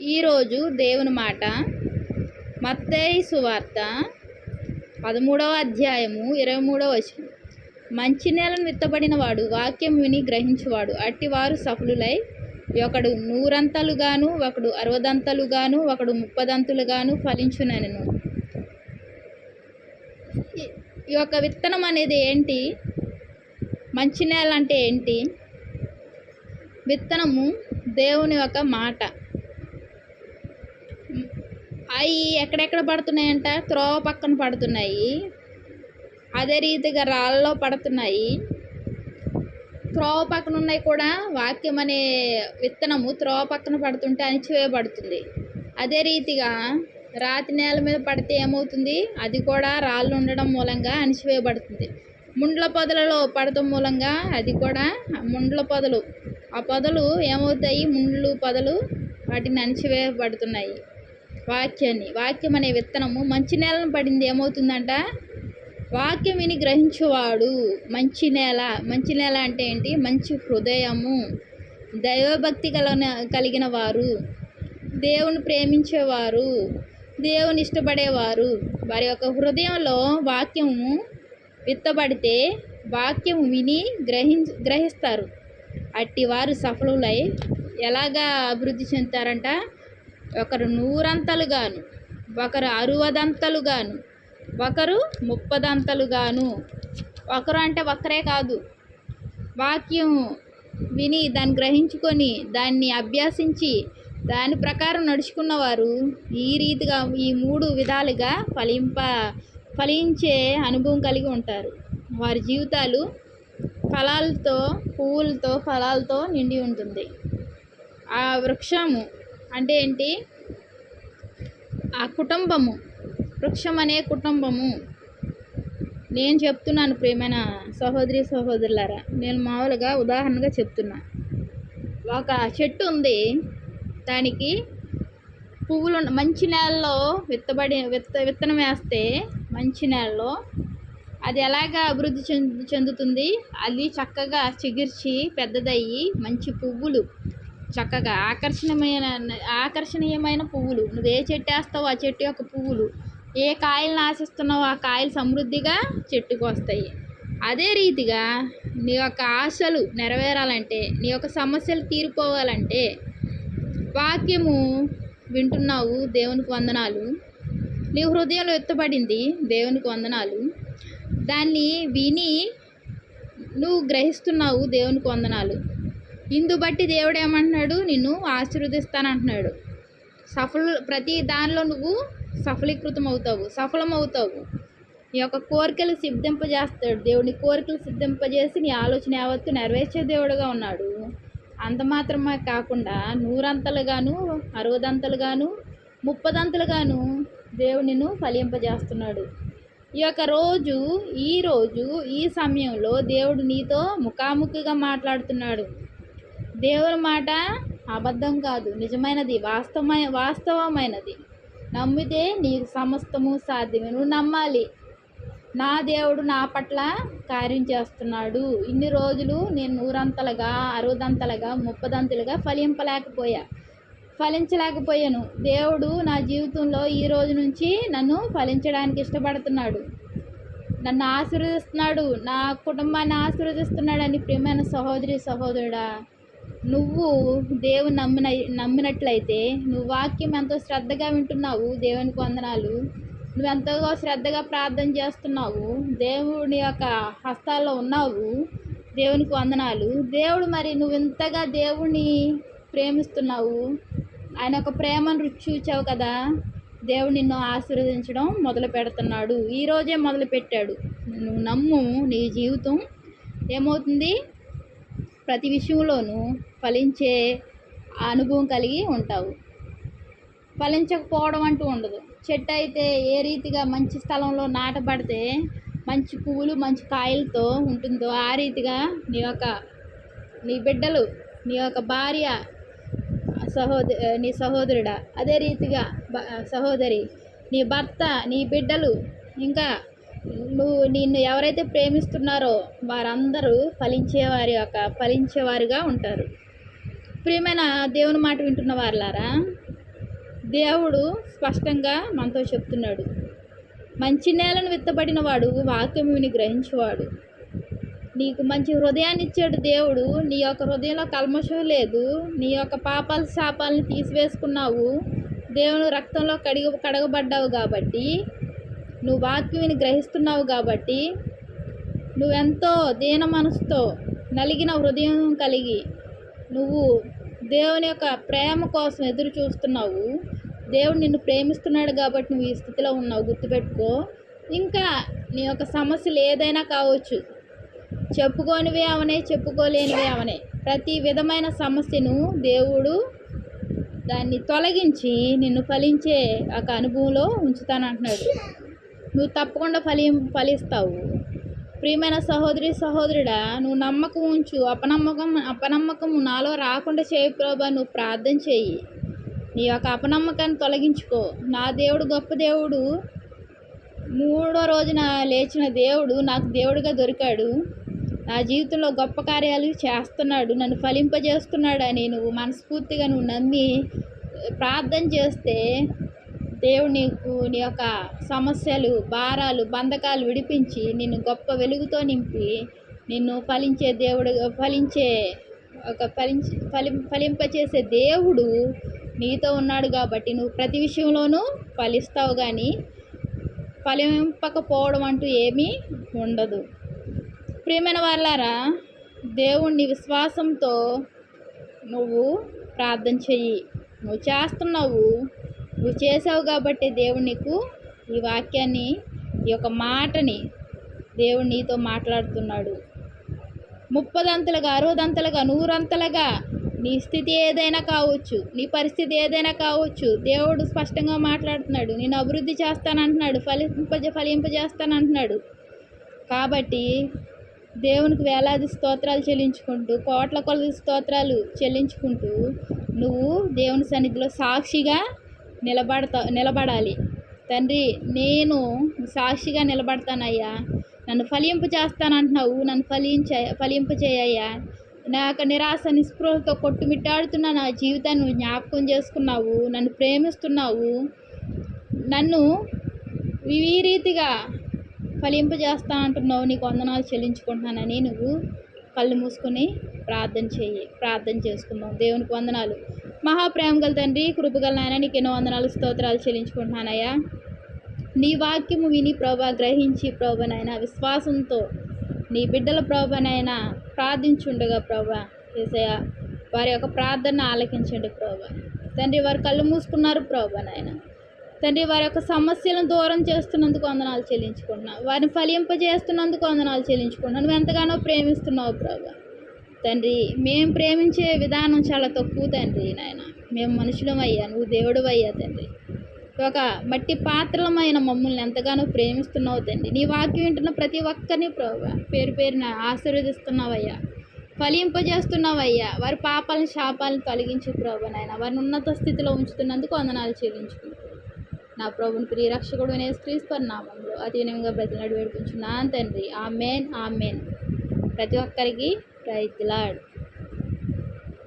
ఈరోజు దేవుని మాట. మత్తయి సువార్త పదమూడవ అధ్యాయము ఇరవై మూడవ వచనం. మంచి నేలను విత్తబడిన వాడు వాక్యం విని గ్రహించువాడు. అట్టివారు సఫలులై ఒకడు నూరంతలుగాను ఒకడు అరవదంతలుగాను ఒకడు ముప్పదంతులుగాను ఫలించునను. ఈ- ఈ యొక్క విత్తనం అనేది ఏంటి? మంచి నేల అంటే ఏంటి? విత్తనము దేవుని యొక్క మాట. అవి ఎక్కడెక్కడ పడుతున్నాయంట? త్రోవ పక్కన పడుతున్నాయి. అదే రీతిగా రాళ్ళలో పడుతున్నాయి. త్రోవ పక్కన ఉన్నాయి కూడా. వాక్యం అనే విత్తనము త్రోవ పక్కన పడుతుంటే అణిచివేయబడుతుంది. అదే రీతిగా రాతి నేల మీద పడితే ఏమవుతుంది? అది కూడా రాళ్ళు ఉండడం మూలంగా అణిచివేయబడుతుంది. ముండ్ల పొదలలో పడటం మూలంగా అది కూడా ముండ్ల పొదలు. ఆ పొదలు ఏమవుతాయి? ముండ్లు పొదలు వాటిని అణిచివేయబడుతున్నాయి. వాక్యాన్ని వాక్యం అనే విత్తనము మంచి నేలను పడింది ఏమవుతుందంట? వాక్యం విని గ్రహించేవాడు మంచి నేల మంచి నేల అంటే ఏంటి? మంచి హృదయము దైవభక్తి కలన కలిగిన వారు దేవుని ప్రేమించేవారు దేవుని ఇష్టపడేవారు. వారి యొక్క హృదయంలో వాక్యము విత్తబడితే వాక్యం విని గ్రహిం గ్రహిస్తారు. అట్టి వారు సఫలులై ఎలాగా అభివృద్ధి చెందుతారంట? ఒకరు నూరంతలుగాను ఒకరు అరువదంతలుగాను ఒకరు ముప్పదంతలుగాను. ఒకరు అంటే ఒక్కరే కాదు. వాక్యం విని దాన్ని గ్రహించుకొని దాన్ని అభ్యసించి దాని ప్రకారం నడుచుకున్నవారు ఈ రీతిగా ఈ మూడు విధాలుగా ఫలింప ఫలించే అనుభవం కలిగి ఉంటారు. వారి జీవితాలు ఫలాలతో పువ్వులతో ఫలాలతో నిండి ఉంటుంది. ఆ వృక్షము అంటే ఏంటి? ఆ కుటుంబము వృక్షం అనే కుటుంబము. నేను చెప్తున్నాను ప్రియమైన సహోదరి సహోదరులారా నేను మామూలుగా ఉదాహరణగా చెప్తున్నా. ఒక చెట్టు ఉంది దానికి పువ్వులు మంచి నేలలో విత్తబడి విత్త విత్తనం వేస్తే మంచి నేలలో అది ఎలాగా అభివృద్ధి చెందు చెందుతుంది? అది చక్కగా చిగిర్చి పెద్దదయ్యి మంచి పువ్వులు చక్కగా ఆకర్షణీయమైన ఆకర్షణీయమైన పువ్వులు. నువ్వు ఏ చెట్టు వేస్తావో ఆ చెట్టు యొక్క పువ్వులు. ఏ కాయలను ఆశిస్తున్నావో ఆ కాయలు సమృద్ధిగా చెట్టుకు వస్తాయి. అదే రీతిగా నీ యొక్క ఆశలు నెరవేరాలంటే నీ యొక్క సమస్యలు తీరిపోవాలంటే వాక్యము వింటున్నావు దేవునికి వందనాలు. నీ హృదయంలో ఎత్తబడింది దేవునికి వందనాలు. దాన్ని విని నువ్వు గ్రహిస్తున్నావు దేవునికి వందనాలు. ఇందు బట్టి దేవుడు ఏమంటున్నాడు? నిన్ను ఆశీర్వదిస్తానంటున్నాడు. సఫల ప్రతి దానిలో నువ్వు సఫలీకృతం అవుతావు సఫలం అవుతావు నీ యొక్క కోరికలు సిద్ధింపజేస్తాడు. దేవుని కోరికలు సిద్ధింపజేసి నీ ఆలోచన యావత్తు నెరవేర్చే దేవుడుగా ఉన్నాడు. అంత మాత్రమే కాకుండా నూరంతలుగాను అరవదంతలుగాను ముప్పదంతలుగాను దేవుడు ఫలింపజేస్తున్నాడు. ఈ యొక్క రోజు ఈ రోజు ఈ సమయంలో దేవుడు నీతో ముఖాముఖిగా మాట్లాడుతున్నాడు. దేవుని మాట అబద్ధం కాదు నిజమైనది వాస్తవమై వాస్తవమైనది. నమ్మితే నీకు సమస్తము సాధ్యమే. నువ్వు నమ్మాలి. నా దేవుడు నా పట్ల కార్యం చేస్తున్నాడు. ఇన్ని రోజులు నేను నూరంతలుగా అరవదంతలుగా ముప్పదంతలుగా ఫలింపలేకపోయా. ఫలించలేకపోయాను. దేవుడు నా జీవితంలో ఈ రోజు నుంచి నన్ను ఫలించడానికి ఇష్టపడుతున్నాడు. నన్ను ఆశీర్వదిస్తున్నాడు. నా కుటుంబాన్ని ఆశీర్వదిస్తున్నాడని ప్రియమైన సహోదరి సహోదరుడా. నువ్వు దేవుని నమ్మిన నమ్మినట్లయితే నువ్వు వాక్యం ఎంతో శ్రద్ధగా వింటున్నావు దేవునికి వందనాలు. నువ్వు ఎంతగా శ్రద్ధగా ప్రార్థన చేస్తున్నావు దేవుని యొక్క హస్తాల్లో ఉన్నావు దేవునికి వందనాలు. దేవుడు మరి నువ్వు ఇంతగా దేవుని ప్రేమిస్తున్నావు ఆయన యొక్క ప్రేమను రుచి చూచావు కదా దేవుడు నిన్ను ఆశీర్వదించడం మొదలు పెడుతున్నాడు. ఈరోజే మొదలు పెట్టాడు నువ్వు నమ్ము నీ జీవితం ఏమవుతుంది? ప్రతి విషయంలోనూ ఫలించే అనుభవం కలిగి ఉంటావు. ఫలించకపోవడం అంటూ ఉండదు. చెట్టు అయితే ఏ రీతిగా మంచి స్థలంలో నాటబడితే మంచి పువ్వులు మంచి కాయలతో ఉంటుందో ఆ రీతిగా నీ యొక్క నీ బిడ్డలు నీ యొక్క భార్య సహోద నీ సహోదరుడా అదే రీతిగా సహోదరి నీ భర్త నీ బిడ్డలు ఇంకా నువ్వు నిన్ను ఎవరైతే ప్రేమిస్తున్నారో వారందరూ ఫలించేవారి యొక్క ఫలించేవారుగా ఉంటారు. ప్రియమైన దేవుని మాట వింటున్న వారులారా దేవుడు స్పష్టంగా మనతో చెప్తున్నాడు. మంచి నేలను విత్తబడిన వాడు వాక్యముని గ్రహించేవాడు. నీకు మంచి హృదయాన్ని ఇచ్చాడు దేవుడు నీ యొక్క హృదయంలో కల్మషం లేదు నీ యొక్క పాపాల శాపాలను తీసివేసుకున్నావు. దేవుని రక్తంలో కడిగ కడగబడ్డావు కాబట్టి నువ్వు వాక్యం గ్రహిస్తున్నావు కాబట్టి నువ్వెంతో దీన మనసుతో నలిగిన హృదయం కలిగి నువ్వు దేవుని యొక్క ప్రేమ కోసం ఎదురు చూస్తున్నావు. దేవుడు నిన్ను ప్రేమిస్తున్నాడు కాబట్టి నువ్వు ఈ స్థితిలో ఉన్నావు. గుర్తుపెట్టుకో. ఇంకా నీ యొక్క సమస్యలు ఏదైనా కావచ్చు. చెప్పుకోనివే అవనే చెప్పుకోలేనివే అవనే. ప్రతి విధమైన సమస్యను దేవుడు దాన్ని తొలగించి నిన్ను ఫలించే ఒక అనుభవంలో ఉంచుతానంటున్నాడు. నువ్వు తప్పకుండా ఫలి ఫలిస్తావు. ప్రియమైన సహోదరి సహోదరుడా నువ్వు నమ్మకం ఉంచు. అపనమ్మకం అపనమ్మకం నాలో రాకుండా చేయి ప్రభా నువ్వు ప్రార్థన చేయి. నీ యొక్క అపనమ్మకాన్ని తొలగించుకో. నా దేవుడు గొప్ప దేవుడు. మూడో రోజున లేచిన దేవుడు నాకు దేవుడిగా దొరికాడు. నా జీవితంలో గొప్ప కార్యాలు చేస్తున్నాడు. నన్ను ఫలింపజేస్తున్నాడని నువ్వు మనస్ఫూర్తిగా నువ్వు నమ్మి ప్రార్థన చేస్తే దేవుడు నీకు నీ యొక్క సమస్యలు భారాలు బంధకాలు విడిపించి నిన్ను గొప్ప వెలుగుతో నింపి నిన్ను ఫలించే దేవుడు ఫలించే ఒక ఫలించ ఫలి ఫలింపచేసే దేవుడు నీతో ఉన్నాడు కాబట్టి నువ్వు ప్రతి విషయంలోనూ ఫలిస్తావు కానీ ఫలింపకపోవడం అంటూ ఏమీ ఉండదు. ప్రియమైన వాళ్ళారా దేవుణ్ణి విశ్వాసంతో నువ్వు ప్రార్థన చెయ్యి. నువ్వు చేస్తున్నావు నువ్వు చేసావు కాబట్టి దేవుడు నీకు ఈ వాక్యాన్ని ఈ యొక్క మాటని దేవుడు నీతో మాట్లాడుతున్నాడు. ముప్పదంతలుగా అరవదంతలుగా నూరంతలుగా నీ స్థితి ఏదైనా కావచ్చు నీ పరిస్థితి ఏదైనా కావచ్చు దేవుడు స్పష్టంగా మాట్లాడుతున్నాడు. నేను అభివృద్ధి చేస్తానంటున్నాడు ఫలింపజ ఫలింపజేస్తానంటున్నాడు. కాబట్టి దేవునికి వేలాది స్తోత్రాలు చెల్లించుకుంటూ కోట్ల కొలది స్తోత్రాలు చెల్లించుకుంటూ నువ్వు దేవుని సన్నిధిలో సాక్షిగా నిలబడతా నిలబడాలి. తండ్రి నేను సాక్షిగా నిలబడతానయ్యా. నన్ను ఫలింపు చేస్తానంటున్నావు. నన్ను ఫలించ ఫలింపు చేయయ్యా. నా యొక్క నిరాశ నిస్పృహతో కొట్టుమిట్టాడుతున్న నా జీవితాన్ని నువ్వు జ్ఞాపకం చేసుకున్నావు. నన్ను ప్రేమిస్తున్నావు. నన్ను ఈ రీతిగా ఫలింపు అంటున్నావు నీకు వందనాలు చెల్లించుకుంటున్నానని నువ్వు కళ్ళు మూసుకొని ప్రార్థన చేయి ప్రార్థన చేసుకుందాం. దేవునికి వందనాలు. మహాప్రేమ గల తండ్రి కృపగల నాయన నీకు ఎన్నో వందనాలు స్తోత్రాలు చెల్లించుకుంటున్నానయ్యా. నీ వాక్యము విని ప్రభా గ్రహించి ప్రభనైనా విశ్వాసంతో నీ బిడ్డల ప్రభనైనా ప్రార్థించుండగా ప్రభా. ఏసయ వారి యొక్క ప్రార్థన ఆలకించండి ప్రభా. తండ్రి వారు కళ్ళు మూసుకున్నారు ప్రభా తండ్రి వారి యొక్క సమస్యలను దూరం చేస్తున్నందుకు వందనాలు చెల్లించుకుంటున్నా వారిని ఫలింపజేస్తున్నందుకు వందనాలు చెల్లించుకుంటున్నా నువ్వు ఎంతగానో ప్రేమిస్తున్నావు ప్రభా. తండ్రి మేము ప్రేమించే విధానం చాలా తక్కువ తండ్రి నాయన. మేము మనుషులం అయ్యా నువ్వు దేవుడు అయ్యా తండ్రి. ఒక మట్టి పాత్రలమైన మమ్మల్ని ఎంతగానో ప్రేమిస్తున్నావు తండ్రి. నీ వాక్యం వింటున్న ప్రతి ఒక్కరిని ప్రభు పేరు పేరున ఆశీర్వదిస్తున్నావయ్యా. ఫలింపజేస్తున్నావయ్యా. వారి పాపాలను శాపాలను తొలగించు ప్రభు నాయన. వారిని ఉన్నత స్థితిలో ఉంచుతున్నందుకు వందనాలు చెల్లించుకుంటున్నాను నా ప్రభుని ప్రియరక్షకుడు అనే క్రీస్తు నామంలో అధీనంగా బ్రతిలాడు వేడుకుంటున్నాను తండ్రి. Amen amen. ప్రతి ఒక్కరికి ரைஸ்லாம்